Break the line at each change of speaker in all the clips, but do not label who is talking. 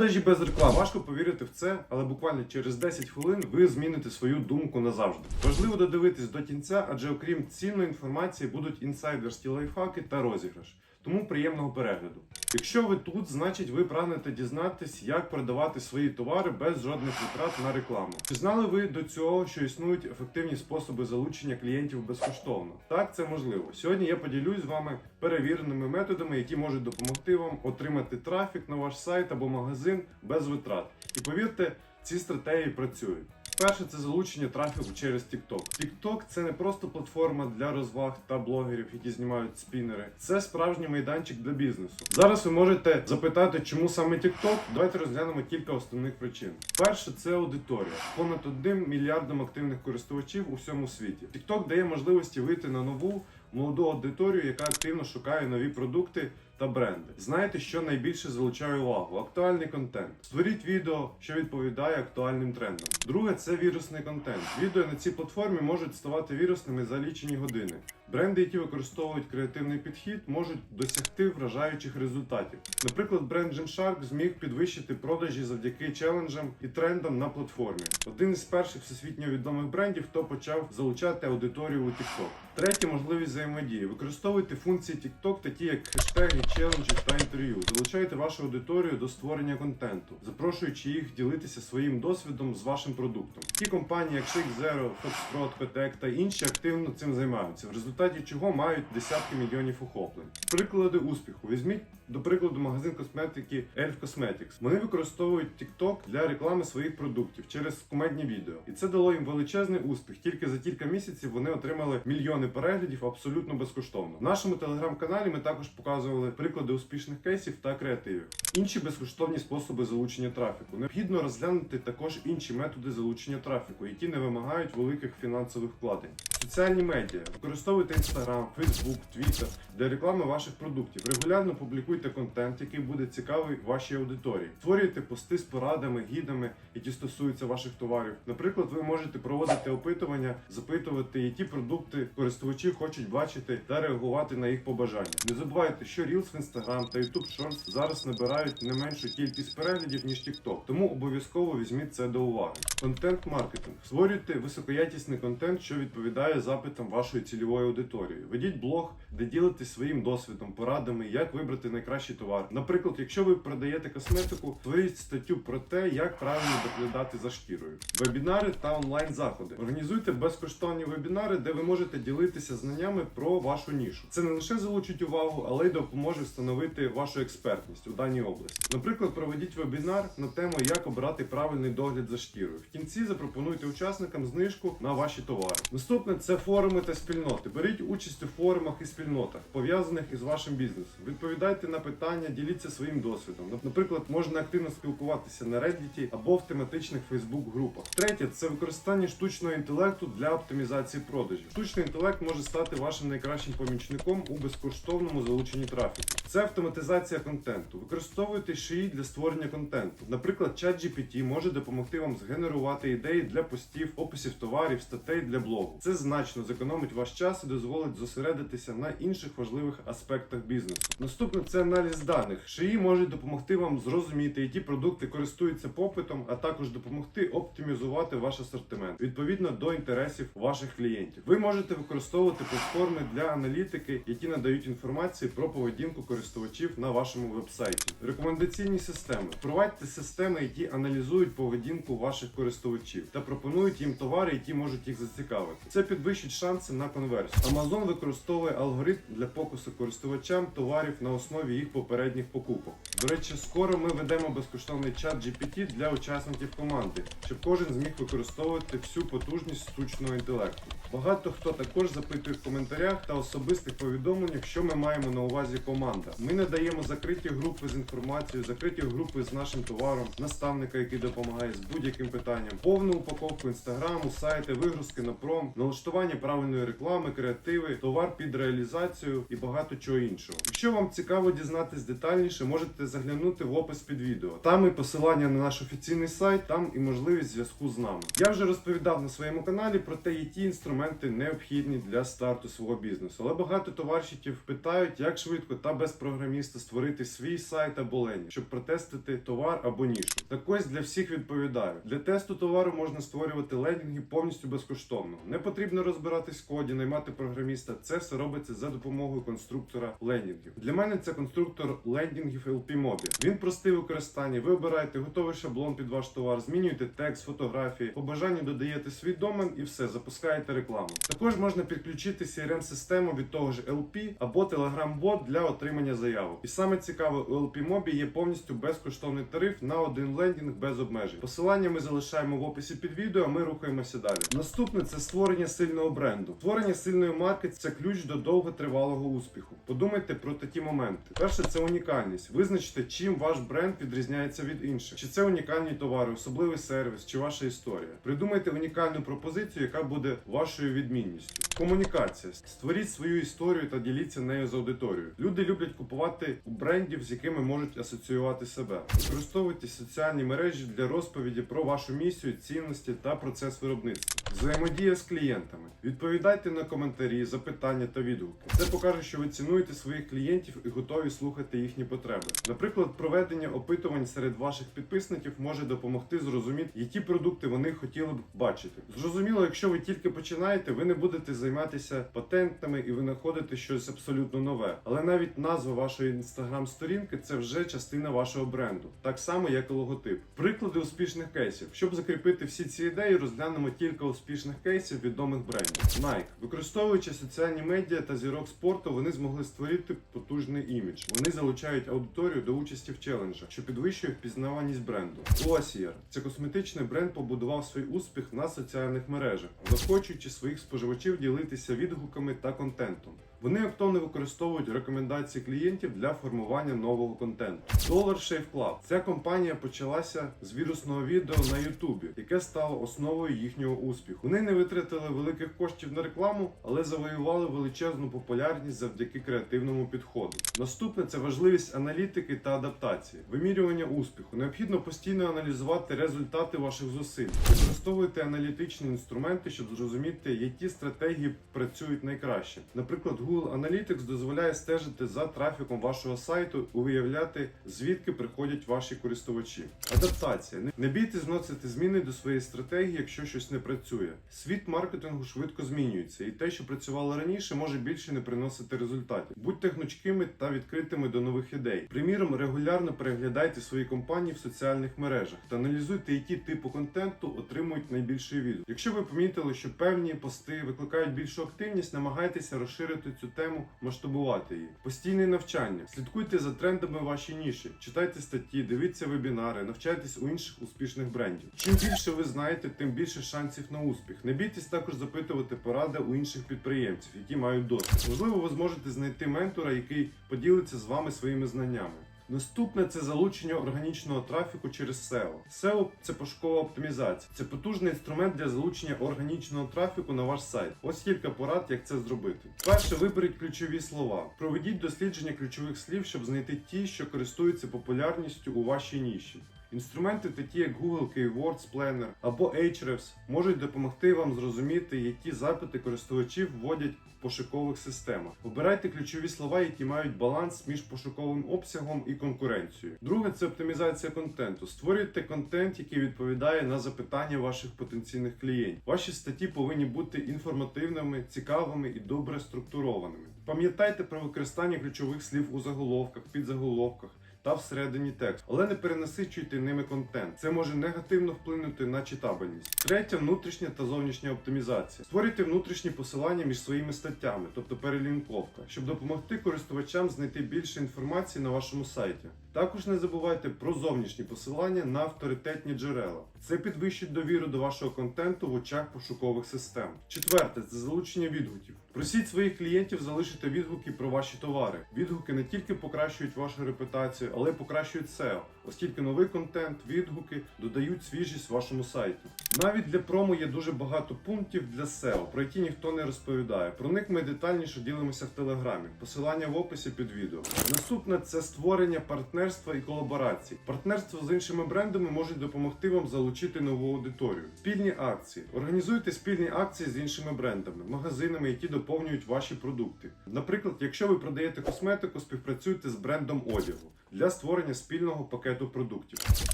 Продажі без реклами. Важко повірити в це, але буквально через 10 хвилин ви зміните свою думку назавжди. Важливо додивитись до кінця, адже окрім цінної інформації будуть інсайдерські лайфхаки та розіграш. Тому приємного перегляду. Якщо ви тут, значить ви прагнете дізнатись, як продавати свої товари без жодних витрат на рекламу. Чи знали ви до цього, що існують ефективні способи залучення клієнтів безкоштовно? Так, це можливо. Сьогодні я поділюсь з вами перевіреними методами, які можуть допомогти вам отримати трафік на ваш сайт або магазин без витрат. І повірте, ці стратегії працюють. Перше це залучення трафіку через TikTok. TikTok – це не просто платформа для розваг та блогерів, які знімають спінери. Це справжній майданчик для бізнесу. Зараз ви можете запитати, чому саме TikTok? Давайте розглянемо кілька основних причин. Перше це аудиторія. Понад 1 мільярдом активних користувачів у всьому світі. TikTok дає можливості вийти на нову молоду аудиторію, яка активно шукає нові продукти та бренди. Знаєте, що найбільше залучає увагу? Актуальний контент. Створіть відео, що відповідає актуальним трендам. Друге це вірусний контент. Відео на цій платформі можуть ставати вірусними за лічені години. Бренди, які використовують креативний підхід, можуть досягти вражаючих результатів. Наприклад, бренд Gymshark зміг підвищити продажі завдяки челенджам і трендам на платформі. Один із перших всесвітньо відомих брендів, хто почав залучати аудиторію у TikTok. Третє можливість взаємодії. Використовуйте функції TikTok, такі як хештеги, челенджі та інтерв'ю. Залучайте вашу аудиторію до створення контенту, запрошуючи їх ділитися своїм досвідом з вашим продуктом. Ті компанії, як Shake Zero, Foxtrot, Kotek та інші активно цим займаються, в результаті чого мають десятки мільйонів охоплень. Приклади успіху. Візьміть до прикладу магазин косметики Elf Cosmetics. Вони використовують TikTok для реклами своїх продуктів через кумедні відео, і це дало їм величезний успіх. Тільки за кілька місяців вони отримали мільйони переглядів абсолютно безкоштовно. В нашому телеграм-каналі ми також показували приклади успішних кейсів та креативів. Інші безкоштовні способи залучення трафіку. Необхідно розглянути також інші методи залучення трафіку, які не вимагають великих фінансових вкладень. Соціальні медіа використовуйте Instagram, Facebook, Twitter для реклами ваших продуктів. Регулярно публікуйте контент, який буде цікавий вашій аудиторії. Створюйте пости з порадами, гідами, які стосуються ваших товарів. Наприклад, ви можете проводити опитування, запитувати, які продукти користувачі хочуть бачити та реагувати на їх побажання. Не забувайте, що Reels в Instagram та YouTube Shorts зараз набирають не меншу кількість переглядів ніж TikTok, тому обов'язково візьміть це до уваги. Контент-маркетинг. Створюйте високоякісний контент, що відповідає запитам вашої цільової аудиторії. Ведіть блог, де ділитесь своїм досвідом, порадами, як вибрати найкращий товар. Наприклад, якщо ви продаєте косметику, створіть статтю про те, як правильно доглядати за шкірою. Вебінари та онлайн заходи. Організуйте безкоштовні вебінари, де ви можете ділитися знаннями про вашу нішу. Це не лише залучить увагу, але й допоможе встановити вашу експертність у даній області. Наприклад, проведіть вебінар на тему, як обрати правильний догляд за шкірою. В кінці запропонуйте учасникам знижку на ваші товари. Наступне це форуми та спільноти. Беріть участь у форумах і спільнотах, пов'язаних із вашим бізнесом. Відповідайте на питання, діліться своїм досвідом. Наприклад, можна активно спілкуватися на Reddit або в тематичних Facebook групах. Третє це використання штучного інтелекту для оптимізації продажів. Штучний інтелект може стати вашим найкращим помічником у безкоштовному залученні трафіку. Це автоматизація контенту. Використовуйте шиї для створення контенту. Наприклад, ChatGPT може допомогти вам згенерувати ідеї для постів, описів товарів, статей для блогу. Це значно зекономить ваш час і дозволить зосередитися на інших важливих аспектах бізнесу. Наступне це аналіз даних. Шиї можуть допомогти вам зрозуміти, які продукти користуються попитом, а також допомогти оптимізувати ваш асортимент відповідно до інтересів ваших клієнтів. Ви можете використовувати платформи для аналітики, які надають інформацію про поведінку користувачів на вашому вебсайті. Рекомендаційні системи. Впровадьте системи, які аналізують поведінку ваших користувачів та пропонують їм товари, які можуть їх зацікавити. Це підвищить шанси на конверсію. Amazon використовує алгоритм для покусу користувачам товарів на основі їх попередніх покупок. До речі, скоро ми ведемо безкоштовний чат GPT для учасників команди, щоб кожен зміг використовувати всю потужність штучного інтелекту. Багато хто також запитує в коментарях та особистих повідомленнях, що ми маємо на увазі команда. Ми надаємо закриті групи з інформацією, закриті групи з нашим товаром, наставника, який допомагає з будь-яким питанням, повну упаковку інстаграму, сайти, вигрузки на пром, налаштування налаштування правильної реклами, креативи, товар під реалізацію і багато чого іншого. Якщо вам цікаво дізнатись детальніше, можете заглянути в опис під відео. Там і посилання на наш офіційний сайт, там і можливість зв'язку з нами. Я вже розповідав на своєму каналі про те, які інструменти необхідні для старту свого бізнесу. Але багато товарщиків питають, як швидко та без програміста створити свій сайт або лендінг, щоб протестити товар або нішу. Так ось для всіх відповідаю. Для тесту товару можна створювати лендінги повністю безкоштовно. Не потрібно розбиратись в коді, наймати програміста. Це все робиться за допомогою конструктора лендінгів. Для мене це конструктор лендінгів LP Mobi. Він простий в використанні. Ви обираєте готовий шаблон під ваш товар, змінюєте текст, фотографії, по бажанню додаєте свій домен і все, запускаєте рекламу. Також можна підключити crm систему від того ж LP або Telegram-бот для отримання заявок. І саме цікаве, у LP Mobi є повністю безкоштовний тариф на один лендінг без обмежень. Посилання ми залишаємо в описі під відео, а ми рухаємося далі. Наступне це створення сильного бренду. Створення сильної марки це ключ до довготривалого успіху. Подумайте про такі моменти. Перше, це унікальність. Визначте, чим ваш бренд відрізняється від інших. Чи це унікальні товари, особливий сервіс, чи ваша історія. Придумайте унікальну пропозицію, яка буде вашою відмінністю. Комунікація. Створіть свою історію та діліться нею з аудиторією. Люди люблять купувати у брендів, з якими можуть асоціювати себе. Використовуйте соціальні мережі для розповіді про вашу місію, цінності та процес виробництва. Взаємодія з клієнтами. Відповідайте на коментарі, запитання та відгуки. Це покаже, що ви цінуєте своїх клієнтів і готові слухати їхні потреби. Наприклад, проведення опитувань серед ваших підписників може допомогти зрозуміти, які продукти вони хотіли б бачити. Зрозуміло, якщо ви тільки починаєте, ви не будете займатися патентами і винаходити щось абсолютно нове. Але навіть назва вашої інстаграм-сторінки це вже частина вашого бренду, так само як і логотип. Приклади успішних кейсів. Щоб закріпити всі ці ідеї, розглянемо кілька успішних кейсів відомих брендів. Nike. використовуючи соціальні медіа та зірок спорту, вони змогли створити потужний імідж. Вони залучають аудиторію до участі в челенджах, що підвищує впізнаваність бренду. Glossier. це косметичний бренд, побудував свій успіх на соціальних мережах, заохочуючи своїх споживачів ділитися відгуками та контентом. Вони активно використовують рекомендації клієнтів для формування нового контенту. Dollar Shave Club. Ця компанія почалася з вірусного відео на Ютубі, яке стало основою їхнього успіху. Вони не витратили великих коштів на рекламу, але завоювали величезну популярність завдяки креативному підходу. Наступне це важливість аналітики та адаптації, вимірювання успіху. Необхідно постійно аналізувати результати ваших зусиль. Використовуйте аналітичні інструменти, щоб зрозуміти, які стратегії працюють найкраще. Наприклад, Google Analytics дозволяє стежити за трафіком вашого сайту і виявляти, звідки приходять ваші користувачі. Адаптація. Не бійтесь зносити зміни до своєї стратегії, якщо щось не працює. Світ маркетингу швидко змінюється, і те, що працювало раніше, може більше не приносити результатів. Будьте гнучкими та відкритими до нових ідей. Приміром, регулярно переглядайте свої компанії в соціальних мережах та аналізуйте, які типи контенту отримують найбільший відгук. Якщо ви помітили, що певні пости викликають більшу активність, намагайтеся розширити цю тему, масштабувати її. Постійне навчання. Слідкуйте за трендами ваші ніші, читайте статті, дивіться вебінари, навчайтесь у інших успішних брендів. Чим більше ви знаєте, тим більше шансів на успіх. Не бійтесь також запитувати поради у інших підприємців, які мають досвід. Можливо, ви зможете знайти ментора, який поділиться з вами своїми знаннями. Наступне це залучення органічного трафіку через SEO. SEO – це пошукова оптимізація. Це потужний інструмент для залучення органічного трафіку на ваш сайт. Ось кілька порад, як це зробити. Перше, виберіть ключові слова. Проведіть дослідження ключових слів, щоб знайти ті, що користуються популярністю у вашій ніші. Інструменти, такі як Google Keywords Planner або Ahrefs, можуть допомогти вам зрозуміти, які запити користувачів вводять в пошукових системах. Обирайте ключові слова, які мають баланс між пошуковим обсягом і конкуренцією. Друге це оптимізація контенту. Створюйте контент, який відповідає на запитання ваших потенційних клієнтів. Ваші статті повинні бути інформативними, цікавими і добре структурованими. Пам'ятайте про використання ключових слів у заголовках, підзаголовках та всередині тексту, але не перенасичуйте ними контент. Це може негативно вплинути на читабельність. Третя внутрішня та зовнішня оптимізація. Створюйте внутрішні посилання між своїми статтями, тобто перелінковка, щоб допомогти користувачам знайти більше інформації на вашому сайті. Також не забувайте про зовнішні посилання на авторитетні джерела. Це підвищить довіру до вашого контенту в очах пошукових систем. Четверте це залучення відгуків. Просіть своїх клієнтів залишити відгуки про ваші товари. Відгуки не тільки покращують вашу репутацію, але й покращують SEO, оскільки новий контент, відгуки додають свіжість вашому сайту. Навіть для промо є дуже багато пунктів для SEO, про які ніхто не розповідає. Про них ми детальніше ділимося в телеграмі. Посилання в описі під відео. Наступне це створення партнерства і колаборацій. Партнерство з іншими брендами можуть допомогти вам залучити нову аудиторію. Спільні акції. Організуйте спільні акції з іншими брендами, магазинами, які доповнюють ваші продукти. Наприклад, якщо ви продаєте косметику, співпрацюйте з брендом одягу для створення спільного пакету продуктів.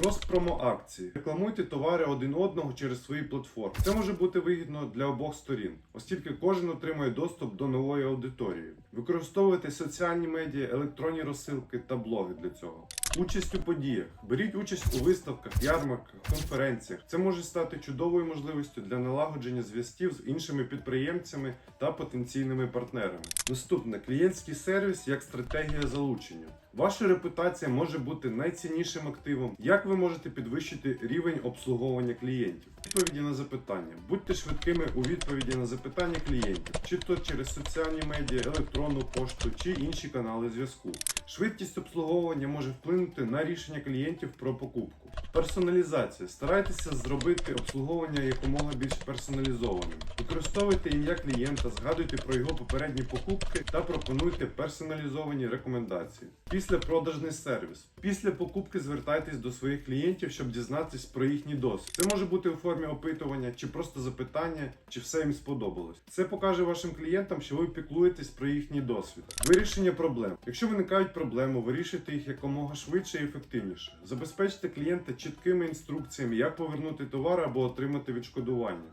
Крос-промо акції. Рекламуйте товари один одного через свої платформи. Це може бути вигідно для обох сторін, оскільки кожен отримує доступ до нової аудиторії. Використовуйте соціальні медіа, електронні розсилки та блоги для цього. Участь у подіях. Беріть участь у виставках, ярмарках, конференціях. Це може стати чудовою можливістю для налагодження зв'язків з іншими підприємцями та потенційними партнерами. Наступне клієнтський сервіс як стратегія залучення. Ваша репутація може бути найціннішим активом. Як ви можете підвищити рівень обслуговування клієнтів? Відповіді на запитання. Будьте швидкими у відповіді на запитання клієнтів, чи то через соціальні медіа, електронну пошту чи інші канали зв'язку. Швидкість обслуговування може вплинути на рішення клієнтів про покупку. Персоналізація. Старайтеся зробити обслуговування якомога більш персоналізованим. Використовуйте ім'я клієнта, згадуйте про його попередні покупки та пропонуйте персоналізовані рекомендації. Після продажний сервіс. Після покупки звертайтесь до своїх клієнтів, щоб дізнатись про їхній досвід. Це може бути у формі опитування, чи просто запитання, чи все їм сподобалось. Це покаже вашим клієнтам, що ви піклуєтесь про їхній досвід. Вирішення проблем. Якщо виникають проблеми, вирішуйте їх якомога швидше і ефективніше. Забезпечте клієнта чіткими інструкціями, як повернути товар або отримати відшкодування.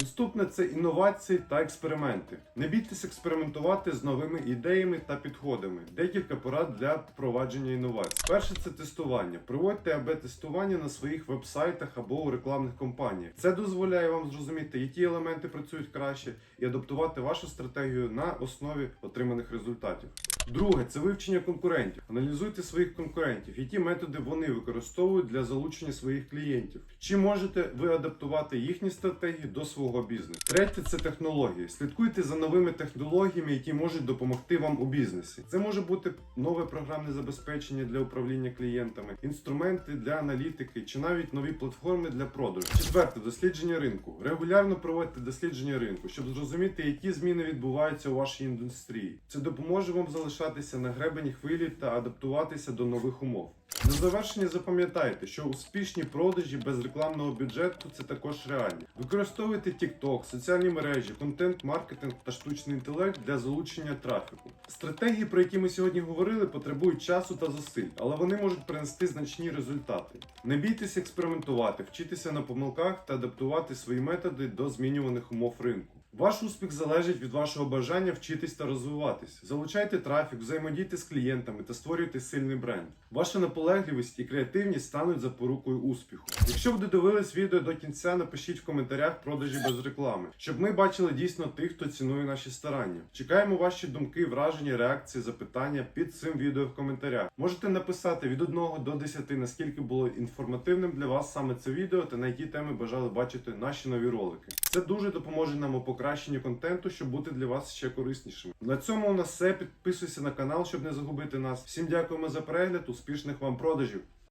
Наступне це інновації та експерименти. Не бійтесь експериментувати з новими ідеями та підходами. Декілька порад для впровадження інновацій. Перше це тестування. Проводьте АБ тестування на своїх вебсайтах або у рекламних кампаніях. Це дозволяє вам зрозуміти, які елементи працюють краще, і адаптувати вашу стратегію на основі отриманих результатів. Друге це вивчення конкурентів. Аналізуйте своїх конкурентів, які методи вони використовують для залучення своїх клієнтів. Чи можете ви адаптувати їхні стратегії до свого бізнесу? Третє це технології. Слідкуйте за новими технологіями, які можуть допомогти вам у бізнесі. Це може бути нове програмне забезпечення для управління клієнтами, інструменти для аналітики чи навіть нові платформи для продажу. Четверте дослідження ринку. Регулярно проводьте дослідження ринку, щоб зрозуміти, які зміни відбуваються у вашій індустрії. Це допоможе вам залишатися на гребені хвилі та адаптуватися до нових умов. На завершення запам'ятайте, що успішні продажі без рекламного бюджету це також реальні. Використовуйте TikTok, соціальні мережі, контент-маркетинг та штучний інтелект для залучення трафіку. Стратегії, про які ми сьогодні говорили, потребують часу та зусиль, але вони можуть принести значні результати. Не бійтеся експериментувати, вчитися на помилках та адаптувати свої методи до змінюваних умов ринку. Ваш успіх залежить від вашого бажання вчитись та розвиватись. Залучайте трафік, взаємодійте з клієнтами та створюйте сильний бренд. Ваша наполегливість і креативність стануть запорукою успіху. Якщо ви додивились відео до кінця, напишіть в коментарях продажі без реклами, щоб ми бачили дійсно тих, хто цінує наші старання. Чекаємо ваші думки, враження, реакції, запитання під цим відео в коментарях. Можете написати від 1 до 10, наскільки було інформативним для вас саме це відео та на які теми бажали бачити наші нові ролики. Це дуже допоможе нам у покращенні контенту, щоб бути для вас ще кориснішими. На цьому у нас все. Підписуйся на канал, щоб не загубити нас. Всім дякуємо за перегляд. Успішних вам продажів!